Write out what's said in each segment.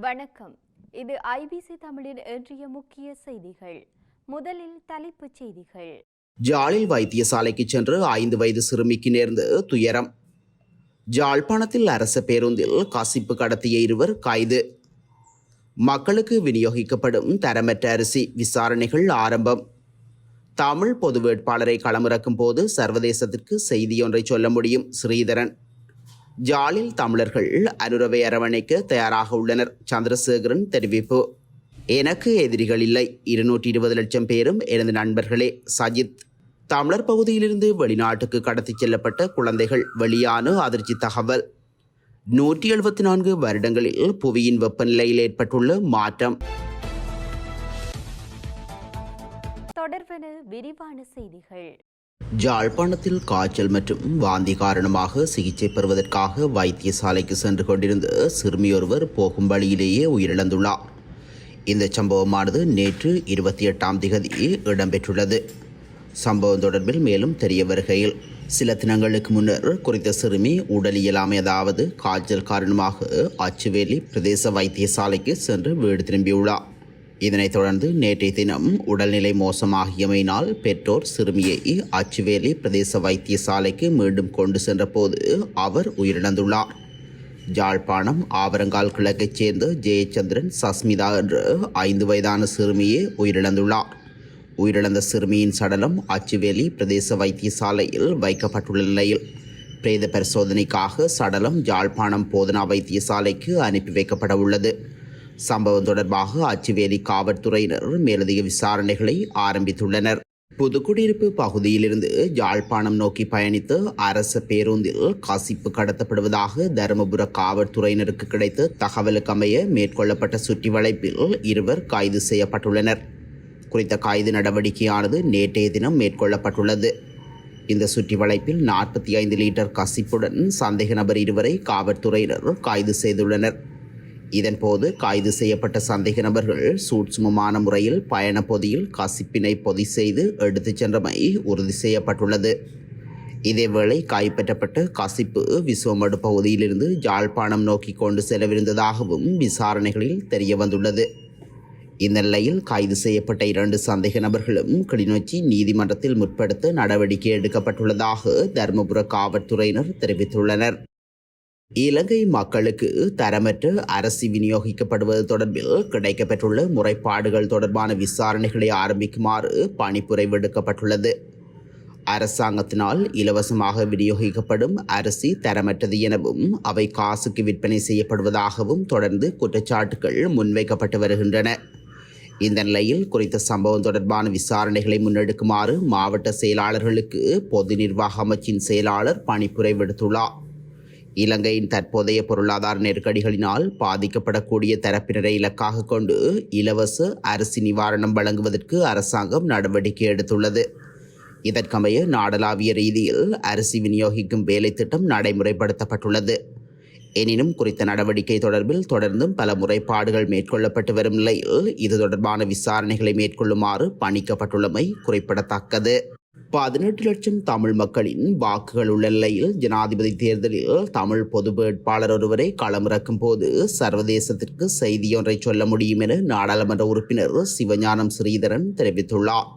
வணக்கம். இது ஐபிசி தமிழின் இன்றைய முக்கிய செய்திகள். முதலில் தலைப்புச் செய்திகள். ஜாலில் வைத்தியசாலைக்கு சென்று ஐந்து வயது சிறுமிக்கு நேர்ந்து துயரம். ஜாழ்ப்பாணத்தில் அரச பேருந்தில் கசிப்பு கடத்திய இருவர் கைது. மக்களுக்கு விநியோகிக்கப்படும் தரமற்ற அரிசி விசாரணைகள் ஆரம்பம். தமிழ் பொது வேட்பாளரை களமிறக்கும் போது சர்வதேசத்திற்கு செய்தியொன்றை சொல்ல முடியும். ஸ்ரீதரன். ஜாலில் தமிழர்கள் அனுரவை அரவணைக்க தயாராக உள்ளனர். சந்திரசேகரன் தெரிவிப்பு. எனக்கு எதிரிகள் இல்லை. இருநூற்றி இருபது லட்சம் பேரும் எனது நண்பர்களே. சஜித். தமிழர் பகுதியிலிருந்து வெளிநாட்டுக்கு கடத்திச் செல்லப்பட்ட குழந்தைகள். வெளியான அதிர்ச்சி தகவல். நூற்றி எழுபத்தி நான்கு வருடங்களில் புவியின் வெப்பநிலையில் ஏற்பட்டுள்ள மாற்றம். தொடர்வன விரிவான செய்திகள். ஜாழ்ப்பாணத்தில் காய்ச்சல் மற்றும் வாந்தி காரணமாக சிகிச்சை பெறுவதற்காக வைத்தியசாலைக்கு சென்று கொண்டிருந்த சிறுமியொருவர் போகும் வழியிலேயே உயிரிழந்துள்ளார். இந்த சம்பவமானது நேற்று இருபத்தி எட்டாம் திகதி இடம்பெற்றுள்ளது. சம்பவம் தொடர்பில் மேலும் தெரிய வருகையில் சில தினங்களுக்கு முன்னர் குறித்த சிறுமி உடல் அதாவது காய்ச்சல் காரணமாக அச்சுவேலி பிரதேச வைத்தியசாலைக்கு சென்று வீடு திரும்பியுள்ளார். இதனைத் தொடர்ந்து நேற்றைய தினம் உடல்நிலை மோசமாகியமையினால் பெற்றோர் சிறுமியை அச்சுவேலி பிரதேச வைத்தியசாலைக்கு மீண்டும் கொண்டு சென்றபோது அவர் உயிரிழந்துள்ளார். ஜாழ்ப்பாணம் ஆவரங்கால் கிழக்கைச் சேர்ந்த ஜெயச்சந்திரன் சஸ்மிதா என்ற ஐந்து வயதான சிறுமியே உயிரிழந்துள்ளார். உயிரிழந்த சிறுமியின் சடலம் அச்சுவேலி பிரதேச வைத்தியசாலையில் வைக்கப்பட்டுள்ள நிலையில் பிரேத பரிசோதனைக்காக சடலம் ஜாழ்ப்பாணம் போதனா வைத்தியசாலைக்கு அனுப்பி வைக்கப்பட உள்ளது சம்பவம் தொடர்பாக அச்சுவேலி காவல்துறையினர் மேலதிக விசாரணைகளை ஆரம்பித்துள்ளனர். புதுக்குடியிருப்பு பகுதியிலிருந்து யாழ்ப்பாணம் நோக்கி பயணித்த அரச பேருந்தில் கசிப்பு கடத்தப்படுவதாக தருமபுர காவல்துறையினருக்கு கிடைத்த தகவலுக்கமைய மேற்கொள்ளப்பட்ட சுற்றி வளைப்பில் இருவர் கைது செய்யப்பட்டுள்ளனர். குறித்த கைது நடவடிக்கையானது நேற்றைய தினம் மேற்கொள்ளப்பட்டுள்ளது. இந்த சுற்றி வளைப்பில் நாற்பத்தி ஐந்து லிட்டர் கசிப்புடன் சந்தேக நபர் இருவரை காவல்துறையினர் கைது செய்துள்ளனர். இதன்போது கைது செய்யப்பட்ட சந்தேக நபர்கள் சூட்சுமமான முறையில் பயண பொதியில் கசிப்பினை பொதி செய்து எடுத்துச் சென்றமை உறுதி செய்யப்பட்டுள்ளது. இதேவேளை கைப்பற்றப்பட்ட கசிப்பு விசுவமடு பகுதியிலிருந்து யாழ்ப்பாணம் நோக்கி கொண்டு செல்லவிருந்ததாகவும் விசாரணைகளில் தெரிய வந்துள்ளது இந்நிலையில் கைது செய்யப்பட்ட இரண்டு சந்தேக நபர்களும் கிளிநொச்சி நீதிமன்றத்தில் முற்படுத்த நடவடிக்கை எடுக்கப்பட்டுள்ளதாக தருமபுர காவல்துறையினர் தெரிவித்துள்ளனர். இலங்கை மக்களுக்கு தரமற்ற அரசு விநியோகிக்கப்படுவது தொடர்பில் கிடைக்கப்பெற்றுள்ள முறைப்பாடுகள் தொடர்பான விசாரணைகளை ஆரம்பிக்குமாறு பணிப்புரை விடுக்கப்பட்டுள்ளது. அரசாங்கத்தினால் இலவசமாக விநியோகிக்கப்படும் அரிசி தரமற்றது எனவும் அவை காசுக்கு விற்பனை செய்யப்படுவதாகவும் தொடர்ந்து குற்றச்சாட்டுகள் முன்வைக்கப்பட்டு வருகின்றன. இந்த நிலையில் குறித்த சம்பவம் தொடர்பான விசாரணைகளை முன்னெடுக்குமாறு மாவட்ட செயலாளர்களுக்கு பொது நிர்வாக அமைச்சின் செயலாளர் பணிப்புரை விடுத்துள்ளார். இலங்கையின் தற்போதைய பொருளாதார நெருக்கடிகளினால் பாதிக்கப்படக்கூடிய தரப்பினரை இலக்காக கொண்டு இலவச அரிசி நிவாரணம் வழங்குவதற்கு அரசாங்கம் நடவடிக்கை எடுத்துள்ளது. இதற்கமைய நாடளாவிய ரீதியில் அரிசி விநியோகிக்கும் வேலை திட்டம் நடைமுறைப்படுத்தப்பட்டுள்ளது. எனினும் குறித்த நடவடிக்கை தொடர்பில் தொடர்ந்தும் பல முறைப்பாடுகள் மேற்கொள்ளப்பட்டு வரும் நிலையில் இது தொடர்பான விசாரணைகளை மேற்கொள்ளுமாறு பணிக்கப்பட்டுள்ளமை குறிப்பிடத்தக்கது. பதினெட்டு லட்சம் தமிழ் மக்களின் வாக்குகள் உள்ள நிலையில் ஜனாதிபதி தேர்தலில் தமிழ் பொது வேட்பாளர் ஒருவரை களமிறக்கும் போது சர்வதேசத்திற்கு செய்தியொன்றை சொல்ல முடியும் என நாடாளுமன்ற உறுப்பினர் சிவஞானம் ஸ்ரீதரன் தெரிவித்துள்ளார்.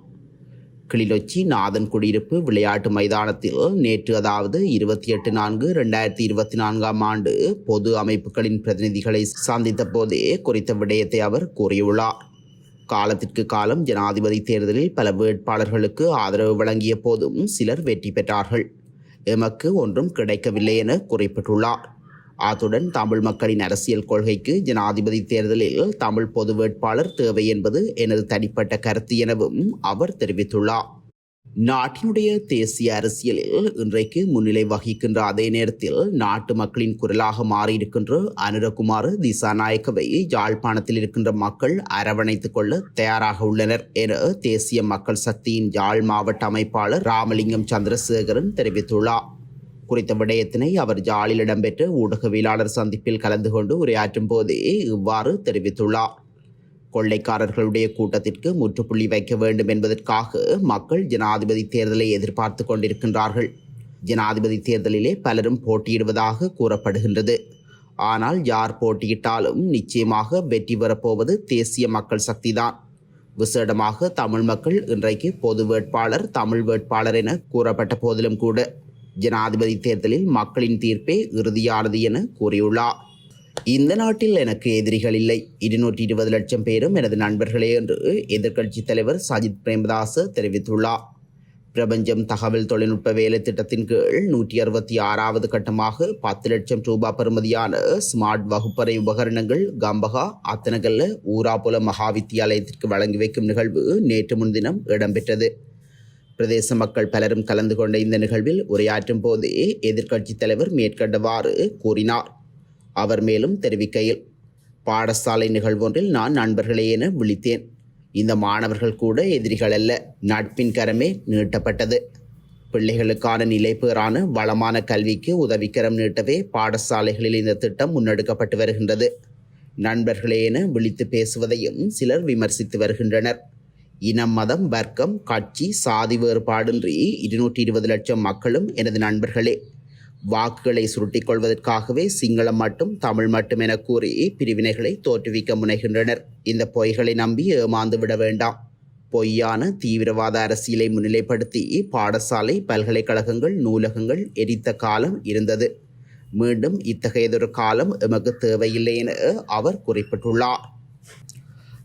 கிளிநொச்சி நாதன் குடியிருப்பு விளையாட்டு மைதானத்தில் நேற்று அதாவது இருபத்தி எட்டு நான்கு ரெண்டாயிரத்தி இருபத்தி நான்காம் ஆண்டு பொது அமைப்புகளின் பிரதிநிதிகளை சந்தித்த போதே குறித்த விடயத்தை அவர் கூறியுள்ளார். காலத்திற்கு காலம் ஜனாதிபதி தேர்தலில் பல வேட்பாளர்களுக்கு ஆதரவு வழங்கிய போதும் சிலர் வெற்றி பெற்றார்கள். எமக்கு ஒன்றும் கிடைக்கவில்லை என குறிப்பிட்டுள்ளார். அத்துடன் தமிழ் மக்களின் அரசியல் கொள்கைக்கு ஜனாதிபதி தேர்தலில் தமிழ் பொது வேட்பாளர் தேவை என்பது எனது தனிப்பட்ட கருத்து எனவும் அவர் தெரிவித்துள்ளார். நாட்டினுடைய தேசிய அரசியலில் இன்றைக்கு முன்னிலை வகிக்கின்ற அதே நேரத்தில் நாட்டு மக்களின் குரலாக மாறியிருக்கின்ற அனுரகுமார் திசாநாயக்கவை யாழ்ப்பாணத்தில் இருக்கின்ற மக்கள் அரவணைத்துக் கொள்ள தயாராக உள்ளனர் என தேசிய மக்கள் சக்தியின் யாழ் மாவட்ட அமைப்பாளர் ராமலிங்கம் சந்திரசேகரன் தெரிவித்துள்ளார். குறித்த விடயத்தினை அவர் ஜாலில் இடம்பெற்ற ஊடகவியலாளர் சந்திப்பில் கலந்து கொண்டு உரையாற்றும் போதே இவ்வாறு தெரிவித்துள்ளார். கொள்ளைக்காரர்களுடைய கூட்டத்திற்கு முற்றுப்புள்ளி வைக்க வேண்டும் என்பதற்காக மக்கள் ஜனாதிபதி தேர்தலை எதிர்பார்த்து கொண்டிருக்கின்றார்கள். ஜனாதிபதி தேர்தலிலே பலரும் போட்டியிடுவதாக கூறப்படுகின்றது. ஆனால் யார் போட்டியிட்டாலும் நிச்சயமாக வெற்றி பெறப்போவது தேசிய மக்கள் சக்திதான். விசேடமாக தமிழ் மக்கள் இன்றைக்கு பொது வேட்பாளர் தமிழ் வேட்பாளர் என கூறப்பட்ட போதிலும் கூட ஜனாதிபதி தேர்தலில் மக்களின் தீர்ப்பே இறுதியானது என கூறியுள்ளார். இந்த நாட்டில் எனக்கு எதிரிகள் இல்லை. இருநூற்றி இருபது லட்சம் பேரும் எனது நண்பர்களே என்று எதிர்க்கட்சித் தலைவர் சஜித் பிரேமதாஸ் தெரிவித்துள்ளார். பிரபஞ்சம் தகவல் தொழில்நுட்ப வேலை திட்டத்தின் கீழ் நூற்றி அறுபத்தி ஆறாவது கட்டமாக பத்து லட்சம் ரூபாய் பெறுமதியான ஸ்மார்ட் வகுப்பறை உபகரணங்கள் கம்பகா அத்தனகல்ல ஊராபுல மகாவித்தியாலயத்திற்கு வழங்கி வைக்கும் நிகழ்வு நேற்று முன்தினம் இடம்பெற்றது. பிரதேச மக்கள் பலரும் கலந்து கொண்ட இந்த நிகழ்வில் உரையாற்றும் போதே எதிர்க்கட்சித் தலைவர் மேற்கண்டவாறு கூறினார். அவர் மேலும் தெரிவிக்கையில். பாடசாலை நிகழ்வொன்றில் நான் நண்பர்களே என விழித்தேன். இந்த மாணவர்கள் கூட எதிரிகள் அல்ல நட்பின் கரமே நீட்டப்பட்டது. பிள்ளைகளுக்கான நிலைப்பேறான வளமான கல்விக்கு உதவிக்கரம் நீட்டவே பாடசாலைகளில் இந்த திட்டம் முன்னெடுக்கப்பட்டு வருகின்றது. நண்பர்களே என விழித்து பேசுவதையும் சிலர் விமர்சித்து வருகின்றனர். இனம் மதம் வர்க்கம் கட்சி சாதி வேறுபாடின்றி இருநூற்றி இருபது லட்சம் மக்களும் எனது நண்பர்களே. வாக்குகளை சுருட்டிக் கொள்வதற்காகவே சிங்களம் மட்டும் தமிழ் மட்டும் என கூறி பிரிவினைகளை தோற்றுவிக்க முனைகின்றனர். இந்த பொய்களை நம்பி ஏமாந்து விட வேண்டாம். பொய்யான தீவிரவாத அரசியலை முன்னிலைப்படுத்தி பாடசாலை பல்கலைக்கழகங்கள் நூலகங்கள் எரித்த காலம் இருந்தது. மீண்டும் இத்தகையதொரு காலம் எமக்கு தேவையில்லை என அவர் குறிப்பிட்டுள்ளார்.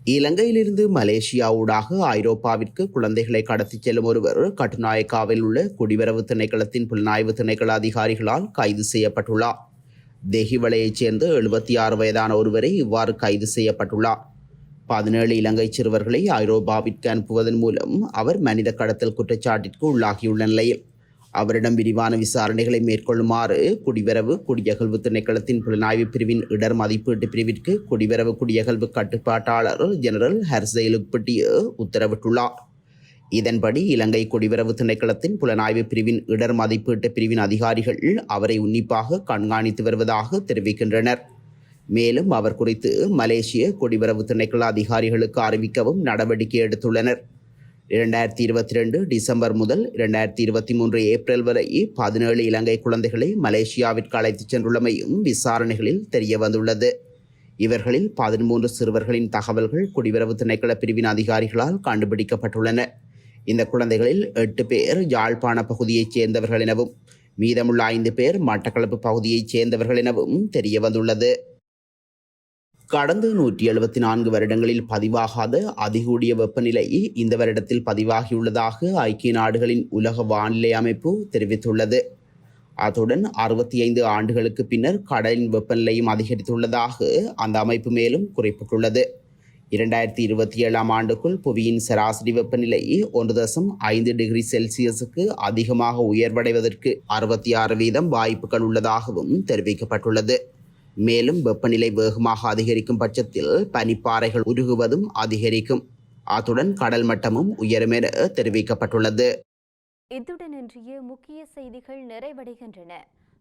இலங்கையிலிருந்து மலேசியா ஊடாக ஐரோப்பாவிற்கு குழந்தைகளை கடத்திச் செல்லும் ஒருவர் கட்டுநாயக்காவில் உள்ள குடிவரவு திணைக்களத்தின் புலனாய்வு திணைக்கள அதிகாரிகளால் கைது செய்யப்பட்டுள்ளார். தெஹிவளையைச் சேர்ந்த எழுபத்தி ஆறு வயதான ஒருவரை இவ்வாறு கைது செய்யப்பட்டுள்ளார். பதினேழு இலங்கை சிறுவர்களை ஐரோப்பாவிற்கு அனுப்புவதன் மூலம் அவர் மனித கடத்தல் குற்றச்சாட்டிற்கு உள்ளாகியுள்ள நிலையில் அவரிடம் விரிவான விசாரணைகளை மேற்கொள்ளுமாறு குடிவரவு குடியகழ்வு திணைக்களத்தின் புலனாய்வு பிரிவின் இடர் மதிப்பீட்டு பிரிவிற்கு குடிவரவு குடியகழ்வு கட்டுப்பாட்டாளர் ஜெனரல் ஹர்செயில் உத்தரவிட்டுள்ளார். இதன்படி இலங்கை குடிவரவு திணைக்களத்தின் புலனாய்வு பிரிவின் இடர் மதிப்பீட்டு பிரிவின் அதிகாரிகள் அவரை உன்னிப்பாக கண்காணித்து வருவதாக தெரிவிக்கின்றனர். மேலும் அவர் குறித்து மலேசிய குடிவரவு திணைக்கள அதிகாரிகளுக்கு அறிவிக்கவும் நடவடிக்கை எடுத்துள்ளனர். இரண்டாயிரத்தி இருபத்தி ரெண்டு டிசம்பர் முதல் இரண்டாயிரத்தி இருபத்தி மூன்று ஏப்ரல் வரை பதினேழு இலங்கை குழந்தைகளை மலேசியாவிற்கு அழைத்துச் சென்றுள்ளமையும் விசாரணைகளில் தெரிய வந்துள்ளது இவர்களில் பதிமூன்று சிறுவர்களின் தகவல்கள் குடிவரவு திணைக்கள பிரிவின் அதிகாரிகளால் கண்டுபிடிக்கப்பட்டுள்ளன. இந்த குழந்தைகளில் எட்டு பேர் யாழ்ப்பாண பகுதியைச் சேர்ந்தவர்கள் எனவும் மீதமுள்ள ஐந்து பேர் மட்டக்களப்பு பகுதியைச் சேர்ந்தவர்கள் எனவும் தெரிய வந்துள்ளது கடந்த நூற்றி எழுபத்தி நான்கு வருடங்களில் பதிவாகாத அதிகூடிய வெப்பநிலை இந்த வருடத்தில் பதிவாகியுள்ளதாக ஐக்கிய நாடுகளின் உலக வானிலை அமைப்பு தெரிவித்துள்ளது. அத்துடன் அறுபத்தி ஐந்து ஆண்டுகளுக்கு பின்னர் கடலின் வெப்பநிலையும் அதிகரித்துள்ளதாக அந்த அமைப்பு மேலும் குறிப்பிட்டுள்ளது. இரண்டாயிரத்தி இருபத்தி ஏழாம் ஆண்டுக்குள் புவியின் சராசரி வெப்பநிலை ஒன்று தசம் ஐந்து டிகிரி செல்சியஸுக்கு அதிகமாக உயர்வடைவதற்கு அறுபத்தி ஆறு வீதம் வாய்ப்புகள் உள்ளதாகவும் தெரிவிக்கப்பட்டுள்ளது. மேலும் வெப்பநிலை வேகமாக அதிகரிக்கும் பட்சத்தில் பனிப்பாறைகள் உருகுவதும் அதிகரிக்கும். அத்துடன் கடல் மட்டமும் உயரும் என தெரிவிக்கப்பட்டுள்ளது. இத்துடன் இன்றைய முக்கிய செய்திகள் நிறைவடைகின்றன.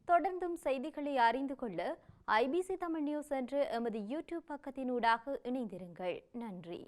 தொடர்ந்தும் செய்திகளை அறிந்து கொள்ள ஐபிசி தமிழ் நியூஸ் என்று எமது யூடியூப் பக்கத்தினூடாக இணைந்திருங்கள். நன்றி.